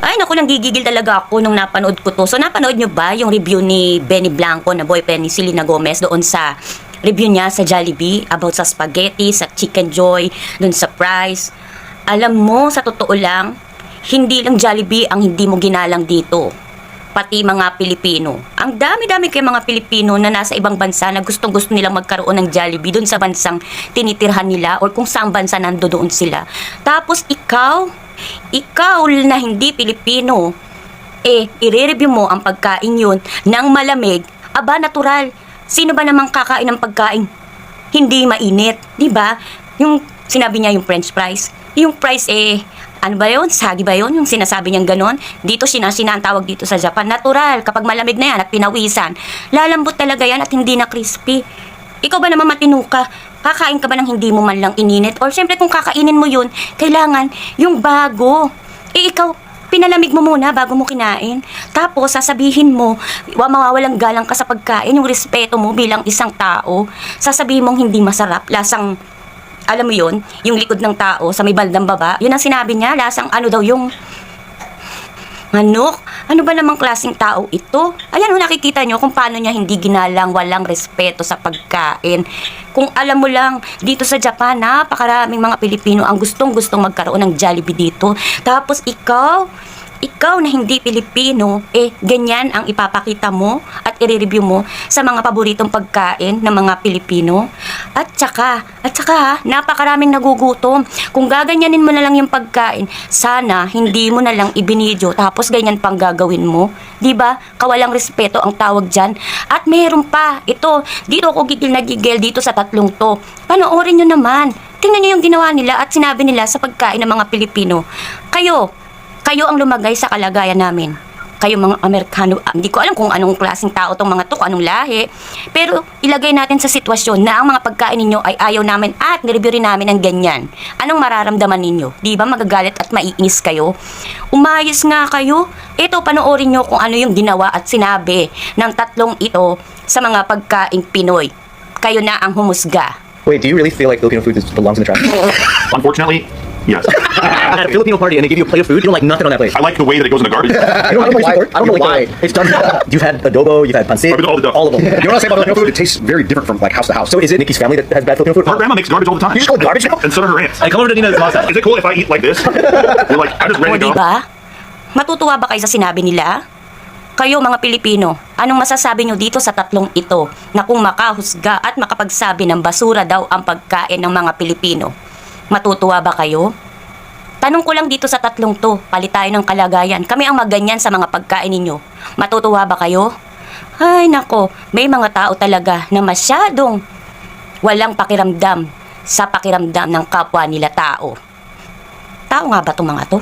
Ay, naku, nanggigigil talaga ako nung napanood ko to. So, napanood nyo ba yung review ni Benny Blanco na boyfriend ni Selena Gomez doon sa review niya sa Jollibee about sa spaghetti, sa chicken joy, doon sa price? Alam mo, sa totoo lang, hindi lang Jollibee ang hindi mo ginalang dito. Pati mga Pilipino. Ang dami-dami kay mga Pilipino na nasa ibang bansa na gustong-gusto nilang magkaroon ng Jollibee doon sa bansang tinitirhan nila or kung saan bansa nandoon sila. Tapos ikaw, ikaw na hindi Pilipino, eh, i-review mo ang pagkain yun ng malamig, aba, natural. Sino ba namang kakain ng pagkain hindi mainit, di ba? Yung sinabi niya yung french fries. Yung fries eh, ano ba yun? Sagi ba yun? Yung sinasabi niyang ganon? Dito sinasina ang tawag dito sa Japan. Natural, kapag malamig na yan at pinawisan, lalambot talaga yan at hindi na crispy. Ikaw ba naman matino ka? Kakain ka ba ng hindi mo man lang ininit? Or syempre kung kakainin mo yun, kailangan yung bago. Eh ikaw, pinalamig mo muna bago mo kinain. Tapos, sasabihin mo, wa mawawalang galang ka sa pagkain, yung respeto mo bilang isang tao. Sasabihin mong hindi masarap, lasang, alam mo yun, yung likod ng tao sa may baldang baba. Yun ang sinabi niya, lasang ano daw yung Manok, ano ba namang klaseng tao ito? Ayan, oh, nakikita nyo kung paano niya hindi ginalang, walang respeto sa pagkain. Kung alam mo lang, dito sa Japan, napakaraming mga Pilipino ang gustong-gustong magkaroon ng Jollibee dito. Tapos ikaw, ikaw na hindi Pilipino, eh, ganyan ang ipapakita mo at i-review mo sa mga paboritong pagkain ng mga Pilipino. At saka, at saka ha, napakaraming nagugutom. Kung gaganyanin mo na lang yung pagkain, sana hindi mo na lang ibinidyo tapos ganyan pang gagawin mo. 'Di ba? Kawalang respeto ang tawag diyan. At meron pa, ito, dito ako gigil na gigil dito sa tatlong to. Panoorin nyo naman. Tingnan nyo yung ginawa nila at sinabi nila sa pagkain ng mga Pilipino. Kayo, kayo ang lumagay sa kalagayan namin. Kayo mga Amerikano, ah, hindi ko alam kung anong klaseng tao tong mga to, kung anong lahi. Pero ilagay natin sa sitwasyon na ang mga pagkain ninyo ay ayaw namin at nireview rin namin ng ganyan. Anong mararamdaman ninyo? Di ba magagalit at maiinis kayo? Umayos nga kayo. Ito, panoorin nyo kung ano yung ginawa at sinabi ng tatlong ito sa mga pagkaing Pinoy. Kayo na ang humusga. Wait, do you really feel like Filipino food belongs in the trash? Unfortunately, yes. At a Filipino party and they give you a plate of food, you don't like nothing on that plate. I like the way that it goes in the garbage. I don't, I don't know why. I don't know like the- it's done. You've had adobo, you've had pancit, all the- all of them. You know what I say about Filipino food? It tastes very different from like house to house. So is it Nikki's family that has bad Filipino food? Her grandma makes garbage all the time. You call it garbage now? And so do her aunts. I come over to Nina's house. Is it cool if I eat like this? You're like, I'm just ready to di go. ba? Matutuwa ba kayo sa sinabi nila? Kayo mga Pilipino, anong masasabi nyo dito sa tatlong ito na kung makahusga at makapagsabi ng basura daw ang pagkain ng mga Pilipino? Matutuwa ba kayo? Tanong ko lang dito sa tatlong to, palit tayo ng kalagayan. Kami ang maganyan sa mga pagkain ninyo. Matutuwa ba kayo? Ay nako, may mga tao talaga na masyadong walang pakiramdam sa pakiramdam ng kapwa nila tao. Tao nga ba itong mga to?